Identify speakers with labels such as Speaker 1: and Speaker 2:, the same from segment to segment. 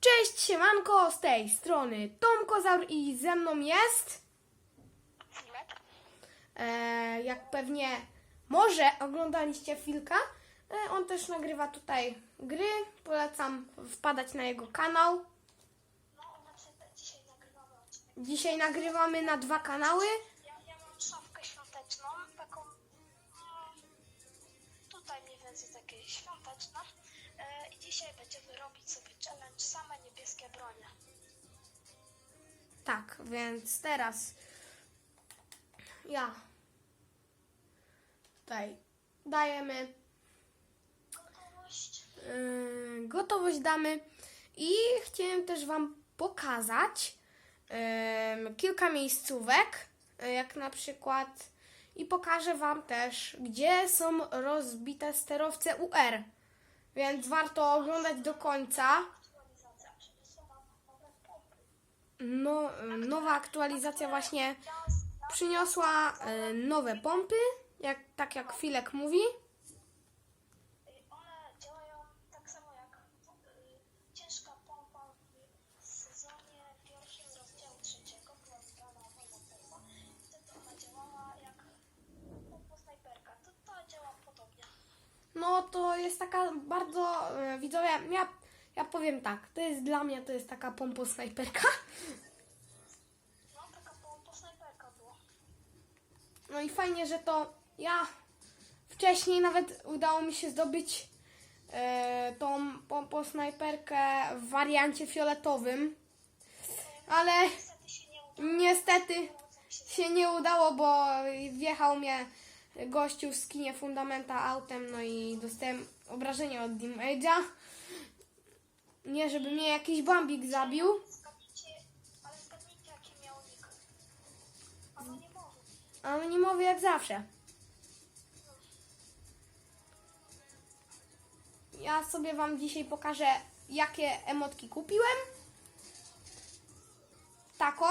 Speaker 1: Cześć, siemanko, z tej strony Tom Kozaur i ze mną jest, e, jak pewnie może oglądaliście Filka, e, on też nagrywa tutaj gry, polecam wpadać na jego kanał.
Speaker 2: Dzisiaj nagrywamy
Speaker 1: na dwa kanały,
Speaker 2: Ja, mam szafkę świąteczną, taką mm, tutaj mniej więcej takie świąteczne. E, I dzisiaj będziemy robić sobie challenge same niebieskie bronie.
Speaker 1: tak, więc teraz ja tutaj dajemy
Speaker 2: Gotowość?
Speaker 1: Yy, gotowość damy i chciałem też Wam pokazać yy, kilka miejscówek, yy, jak na przykład i pokażę Wam też, gdzie są rozbite sterowce UR, więc warto oglądać do końca.
Speaker 2: Aktualizacja, czyli są nam nowe pompy.
Speaker 1: No, nowa aktualizacja właśnie przyniosła yy, nowe pompy, jak, tak jak Filek mówi.
Speaker 2: one działają tak samo jak ciężka pompa w sezonie pierwszym rozdziału trzeciego, była wydana nowa pompa. Wtedy ona działała jak pompa snajperka. To, to działa podobnie.
Speaker 1: No to jest taka bardzo, e, widzowie, ja, ja powiem tak, to jest dla mnie, to jest taka pompo snajperka.
Speaker 2: No, taka pompa snajperka była.
Speaker 1: No i fajnie, że to ja wcześniej nawet udało mi się zdobyć e, tą pompo snajperkę w wariancie fioletowym, ale
Speaker 2: Niestety się nie udało.
Speaker 1: bo wjechał mnie gościu w skinie fundamenta autem, no i dostałem obrażenia od damage'a. Nie, żeby mnie jakiś bambik zabił.
Speaker 2: Ale zgadnijcie jaki miał
Speaker 1: jak zawsze. Ja sobie wam dzisiaj pokażę, jakie emotki kupiłem. Taką.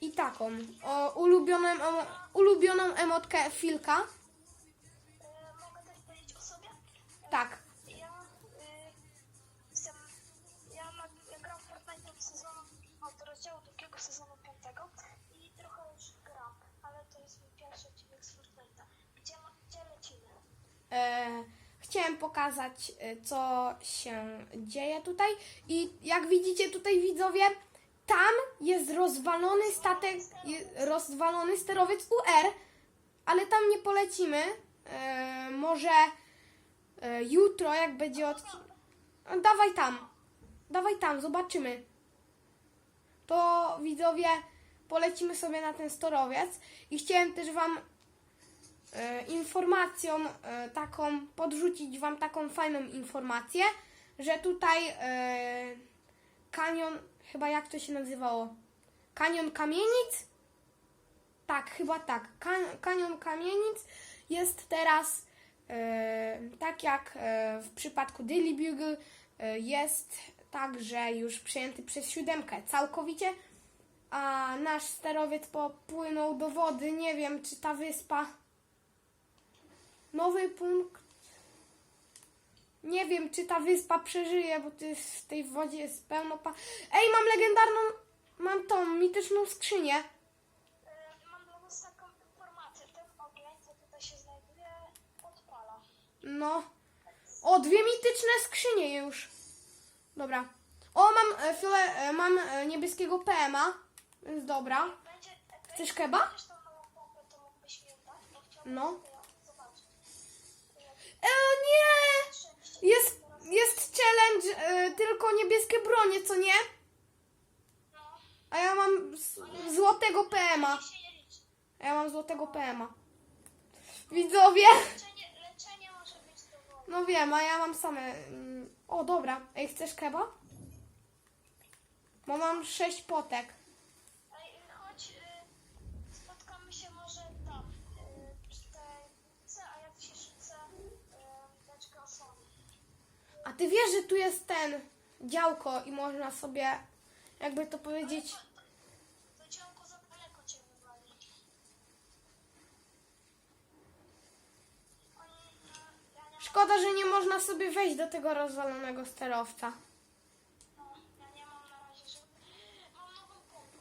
Speaker 1: I taką. O, ulubioną, emo- ulubioną emotkę Filka. Tak.
Speaker 2: Ja, y, jestem, ja, ja gram w Fortnite od sezonu, od rozdziału drugiego sezonu piątego i trochę już gram, ale to jest mój pierwszy odcinek z Fortnite'a. Gdzie, gdzie lecimy?
Speaker 1: E, chciałem pokazać, e, co się dzieje tutaj. I jak widzicie tutaj widzowie, tam jest rozwalony statek, rozwalony sterowiec UR, ale tam nie polecimy. E, może e, jutro, jak będzie od... Dawaj tam, dawaj tam, zobaczymy. To widzowie, polecimy sobie na ten sterowiec i chciałem też Wam e, informacją e, taką, podrzucić Wam taką fajną informację, że tutaj kanion, chyba jak to się nazywało? Kanion Kamienic? Tak, chyba tak. Kan, kanion Kamienic jest teraz tak jak e, w przypadku Daily Bugle e, jest także już przejęty przez siódemkę całkowicie, a nasz sterowiec popłynął do wody. Nie wiem, czy ta wyspa Nowy punkt. Nie wiem, czy ta wyspa przeżyje, bo jest, w tej wodzie jest pełno pa... Ej, mam legendarną... Mam tą mityczną skrzynię.
Speaker 2: E, mam dla was taką informację, ten ogień, co tutaj się znajduje, odpala.
Speaker 1: No. O, dwie mityczne skrzynie już. Dobra. O, mam, e, fiole, e, mam e, niebieskiego PMA. Więc dobra. Chcesz keba? No. E, nie! Jest, jest challenge, e, tylko niebieskie bronie, co nie? A ja mam z, złotego PMA. A ja mam złotego PMA. Widzowie! No wiem, a ja mam same. mm, O, dobra. Ej, chcesz keba? Bo mam sześć potek.
Speaker 2: Ej, chodź, y, spotkamy się może tam, y, przy tej C, a ja ci rzucę y, osłony.
Speaker 1: A ty wiesz, że tu jest ten działko i można sobie, jakby to powiedzieć,
Speaker 2: To działko za daleko cię wywali. Oni, no, ja nie mam
Speaker 1: Szkoda, że nie można sobie wejść do tego rozwalonego sterowca.
Speaker 2: No, ja nie mam na razie, że... Mam nową pompę.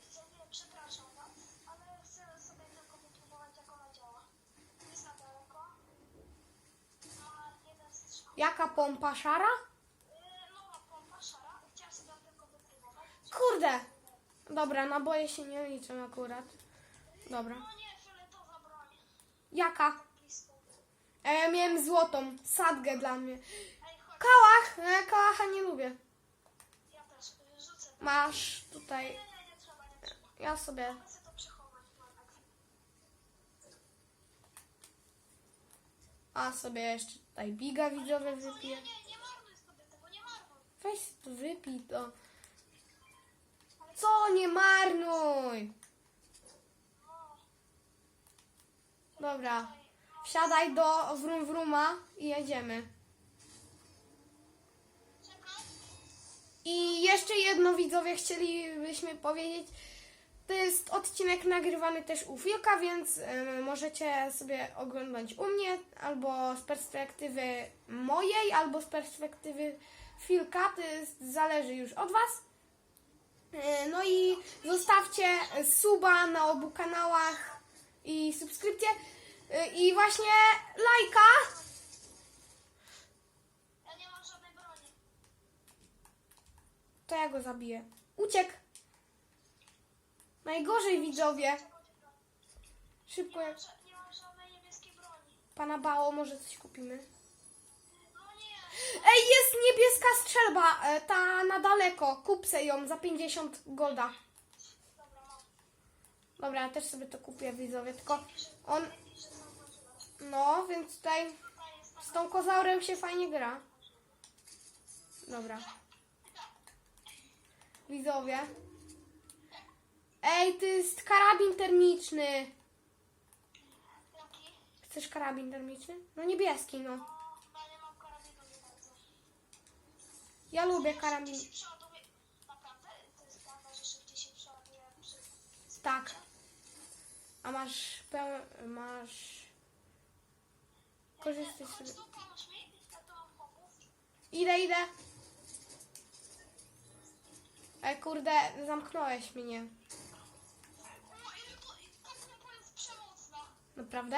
Speaker 2: Widzowie, przepraszam was, ale chcę sobie tylko wypróbować, jak ona działa. Jest na daleko. Ma jeden strzał.
Speaker 1: Jaka pompa szara?
Speaker 2: Nowa pompa szara. Chciałam sobie tylko wypróbować.
Speaker 1: Kurde! Dobra, naboje się nie liczą akurat. Dobra.
Speaker 2: No.
Speaker 1: Jaka? A ja miałem złotą. Sadgę dla mnie. Kałach! No ja kałacha nie lubię. Masz tutaj. Ja sobie. A sobie jeszcze tutaj biga widzowe wypiję.
Speaker 2: Nie, sobie
Speaker 1: tu wypij to. Co nie marnuj! Dobra. Wsiadaj do wrum wruma i jedziemy. I jeszcze jedno widzowie chcielibyśmy powiedzieć. To jest odcinek nagrywany też u Filka, więc em, możecie sobie oglądać u mnie albo z perspektywy mojej, albo z perspektywy Filka. To jest, zależy już od Was. E, No i zostawcie suba na obu kanałach I właśnie lajka.
Speaker 2: Ja nie mam żadnej broni.
Speaker 1: To ja go zabiję. Uciekł. Najgorzej widzowie. Szybko
Speaker 2: Nie mam,
Speaker 1: jak
Speaker 2: ża- nie mam żadnej niebieskiej broni.
Speaker 1: pana bało, może coś kupimy.
Speaker 2: No nie.
Speaker 1: Ej, jest niebieska strzelba, e, ta na daleko. Kup se ją za 50 golda.
Speaker 2: Dobra, mam.
Speaker 1: Dobra, ja też sobie to kupię widzowie, tylko on. No, więc tutaj z tą kozaurem się fajnie gra. Dobra. Widzowie. Ej, to jest karabin termiczny. Chcesz karabin termiczny? No niebieski, no. Ja lubię karabin. Tak. A masz peł... masz... Korzystaj sobie. Idę, idę. Ej, kurde, zamknąłeś mnie. Naprawdę?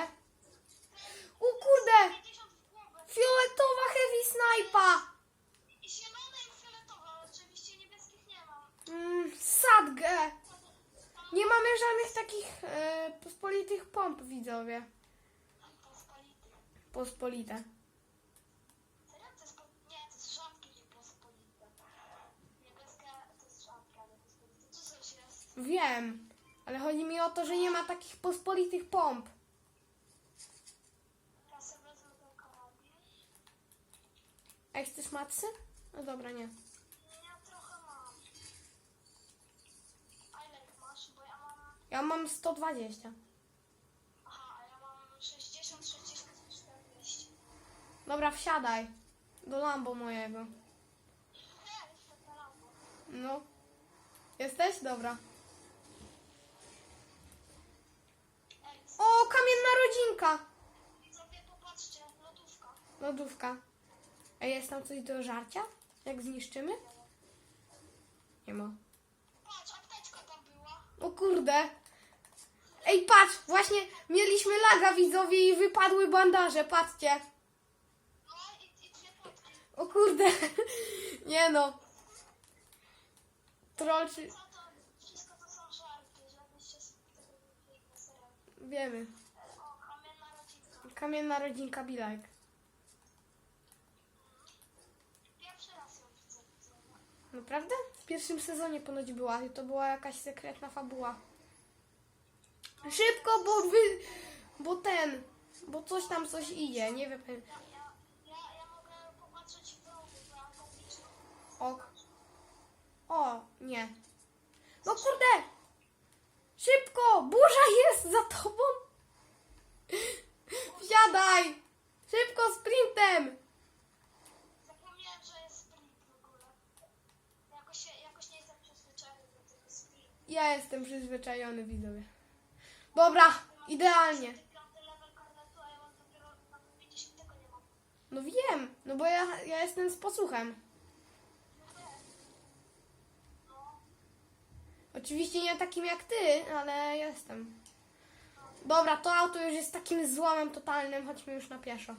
Speaker 1: O kurde!
Speaker 2: 50 w głowę.
Speaker 1: Fioletowa heavy snipa!
Speaker 2: I zielone i fioletowe, ale oczywiście niebieskich nie mam.
Speaker 1: Sadgę! Nie mamy żadnych takich e, pospolitych pomp, widzowie. Pospolite.
Speaker 2: To jest. Nie, to jest. Niebieskie to jest pospolite. Co coś jest?
Speaker 1: Wiem, ale chodzi mi o to, że nie ma takich pospolitych pomp.
Speaker 2: Ja sobie.
Speaker 1: Ej, chcesz matsy? No dobra, nie.
Speaker 2: Ja trochę mam. A ile ich masz? Bo ja mam...
Speaker 1: Ja mam 120. Dobra, wsiadaj. Do Lambo mojego. No. Jesteś? Dobra. O, kamienna rodzinka!
Speaker 2: lodówka.
Speaker 1: Ej, jest tam coś do żarcia? Jak zniszczymy? Nie ma.
Speaker 2: Patrz, apteczka tam była.
Speaker 1: O kurde. Ej, patrz, właśnie mieliśmy laga widzowie i wypadły bandaże, patrzcie.
Speaker 2: No i, i dwie potki.
Speaker 1: O kurde. Nie no. Troll czy... Wiemy.
Speaker 2: Kamienna rodzinka. Widzowie.
Speaker 1: Naprawdę? W pierwszym sezonie ponoć była i to była jakaś sekretna fabuła. Szybko, bo wy... Bo ten... Bo coś tam coś idzie, nie wiem.
Speaker 2: Ja, ja, ja, ja mogę popatrzeć w rogu, bo ja mam blisko.
Speaker 1: Ok. O, nie. No kurde! Szybko! Burza jest za tobą! Wsiadaj! Szybko, sprintem!
Speaker 2: Zapomniałem, że jest sprint w ogóle. Jakoś, się, jakoś nie jestem przyzwyczajony do tego sprint.
Speaker 1: Ja jestem przyzwyczajony, widzowie. Dobra, idealnie.
Speaker 2: Piąty level karnetu, a ja mam dopiero na 50 tego nie mam.
Speaker 1: No wiem, no bo ja, ja jestem z posłuchem. Oczywiście nie takim jak ty, ale jestem. Dobra, to auto już jest takim złomem totalnym, chodźmy już na pieszo.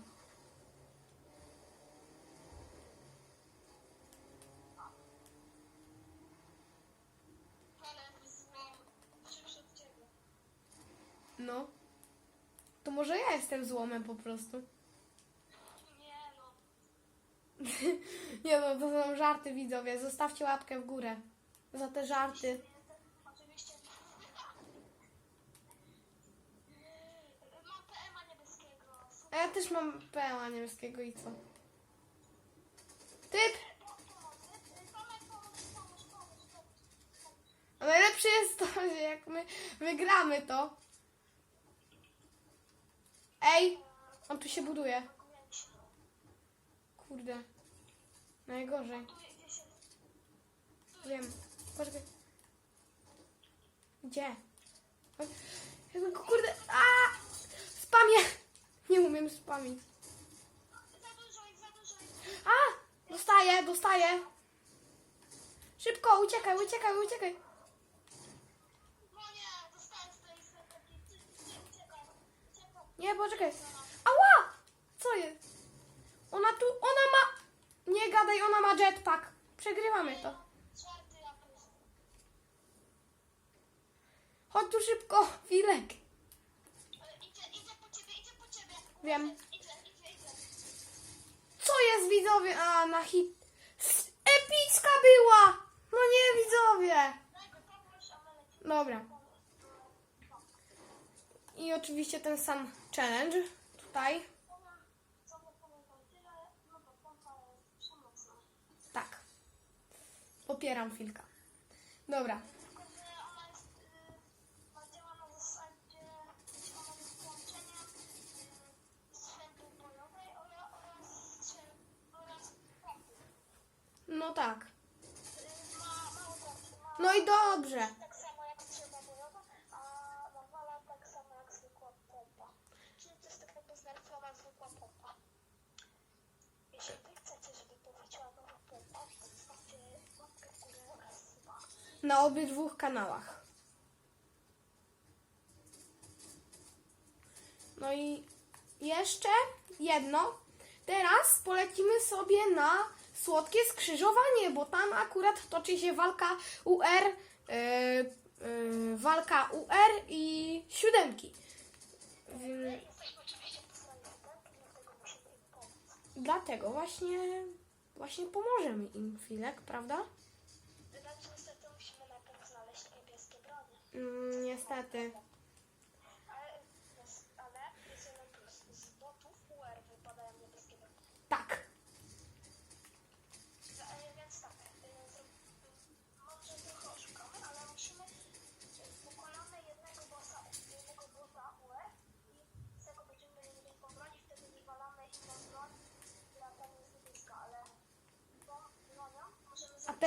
Speaker 1: No. To może ja jestem złomem po prostu.
Speaker 2: Nie.
Speaker 1: Nie no, to są żarty widzowie. Zostawcie łapkę w górę. Za te żarty.
Speaker 2: Oczywiście. Mam PM-a niebieskiego.
Speaker 1: A ja też mam PMA niebieskiego i co? Typ! A najlepsze jest to, że jak my wygramy to. Ej! On tu się buduje. Kurde. Najgorzej. Wiem. Poczekaj. Gdzie? Kurde. A! Spamie! Nie umiem
Speaker 2: dużo ich.
Speaker 1: A! Dostaję, dostaję. Szybko, uciekaj, uciekaj, uciekaj.
Speaker 2: Nie, z
Speaker 1: poczekaj. Ała! Co jest? Ona tu, ona ma... Nie gadaj, ona ma jetpack. Przegrywamy to. Chodź tu szybko, Filek. Wiem. Co jest widzowie? A, na hit. Epicka była! No nie, widzowie. Dobra. I oczywiście ten sam challenge tutaj. Tak. Popieram Filka. Dobra.
Speaker 2: Tylko, że ona jest, y, ma działa na zasadzie, że ona jest połączeniem y, strzelby bojowej oraz, oraz, strzel- oraz pompy.
Speaker 1: No tak. No i dobrze.
Speaker 2: tak samo jak strzelba bojowa, a nawala tak samo jak zwykła pompa. Czyli to jest tak jakby znerfowana zwykła pompa. Jeśli wy chcecie, żeby powróciła nowa pompa, to zostawcie łapkę w górę oraz suba.
Speaker 1: Na obydwu kanałach. No i jeszcze jedno. Teraz polecimy sobie na słodkie skrzyżowanie, bo tam akurat toczy się walka UR, yy, yy, walka UR i siódemki. Yy,
Speaker 2: dlatego
Speaker 1: właśnie, właśnie pomożemy im chwilek, prawda?
Speaker 2: Niestety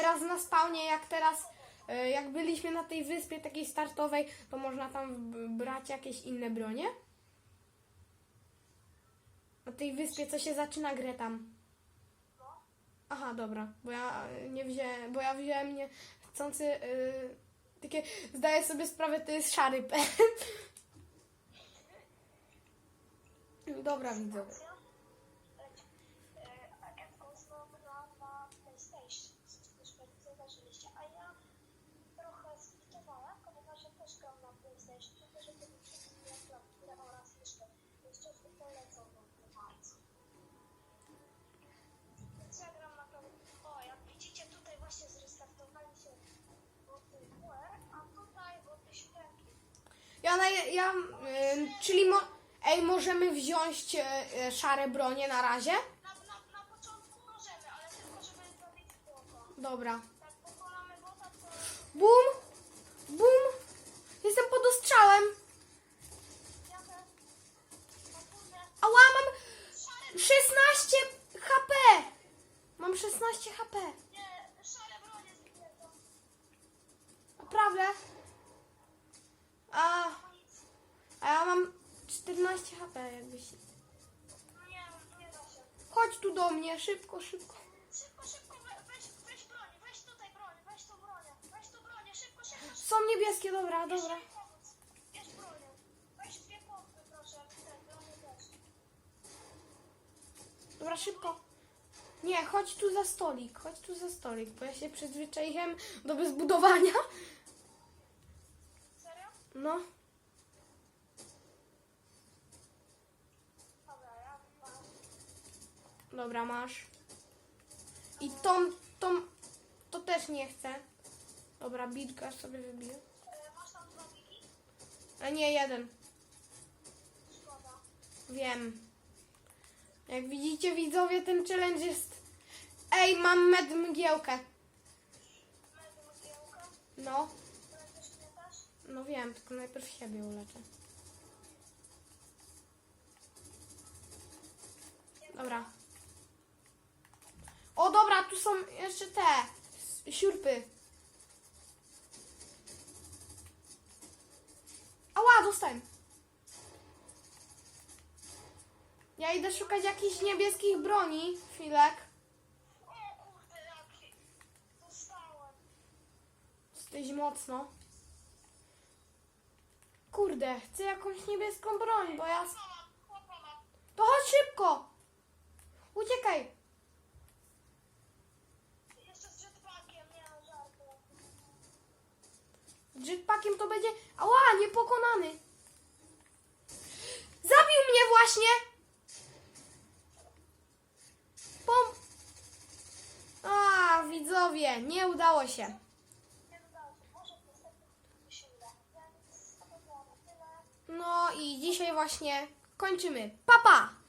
Speaker 1: teraz na spawnie, jak teraz, y, jak byliśmy na tej wyspie takiej startowej, to można tam brać jakieś inne bronie? Na tej wyspie, co się zaczyna grę tam. Aha, dobra, bo ja y, nie wziąłem, bo ja wziąłem nie chcący, y, takie, zdaję sobie sprawę, to jest szary pen. Dobra, widzowie.
Speaker 2: Leć. E, a Apple znowu gra na PlayStation, już pewnie zauważyliście, a ja trochę zliczowałem, ponieważ ja też gram na PlayStation, tylko że to wszystkie klawiaturę oraz jeszcze, jeszcze w polecą wam to bardzo. Więc ja gram na klawiaturze, o jak widzicie tutaj właśnie zrestartowali się boty UR, a tutaj boty siódemki.
Speaker 1: Ja, na, ja y, czyli mo, ej, możemy wziąć y, y, szare bronie na razie?
Speaker 2: Na, na, na początku możemy, ale tylko żeby zrobić.
Speaker 1: Dobra.
Speaker 2: Jak pokonamy to...
Speaker 1: Bum! Bum! Jestem pod ostrzałem.
Speaker 2: Ja też. Kurde,
Speaker 1: Ała, mam
Speaker 2: szare,
Speaker 1: 16 HP! Mam 16 HP.
Speaker 2: nie, szare bronie zbierą.
Speaker 1: Naprawdę? A, a ja mam 14 HP jakbyś.
Speaker 2: No nie, nie.
Speaker 1: Chodź tu do mnie, szybko, szybko.
Speaker 2: Szybko, szybko, we, weź, weź broń, weź tutaj broń, weź tu broń, weź tu broń, szybko, szybko, szybko.
Speaker 1: Są niebieskie, dobra, dobra. Dobra, szybko. Nie, chodź tu za stolik, chodź tu za stolik, bo ja się przyzwyczaiłem do bezbudowania. No,
Speaker 2: Dobra, ja mam.
Speaker 1: dobra, masz. I tą, tą, to też nie chcę. Dobra, bitka sobie wybiję.
Speaker 2: E, masz tam dwa bigi?
Speaker 1: A nie, jeden.
Speaker 2: Szkoda.
Speaker 1: Wiem. Jak widzicie, widzowie, ten challenge jest... Ej, mam med mgiełkę.
Speaker 2: Medy mgiełka.
Speaker 1: No? No wiem, tylko najpierw siebie uleczę. Dobra. O, dobra, tu są jeszcze te siurpy. Ała, dostałem. Ja idę szukać jakichś niebieskich broni. Chwilek.
Speaker 2: O kurde, jaki. Dostałem.
Speaker 1: Jesteś mocno. Kurde, chcę jakąś niebieską broń, bo ja... To chodź szybko! Uciekaj! Jetpackiem to będzie... Ała, niepokonany! Zabił mnie właśnie! Pom... A, widzowie, nie udało się.
Speaker 2: Nie udało się, może w następnym mi się uda. Więc to by było na tyle.
Speaker 1: No i dzisiaj właśnie kończymy. Papa! Pa!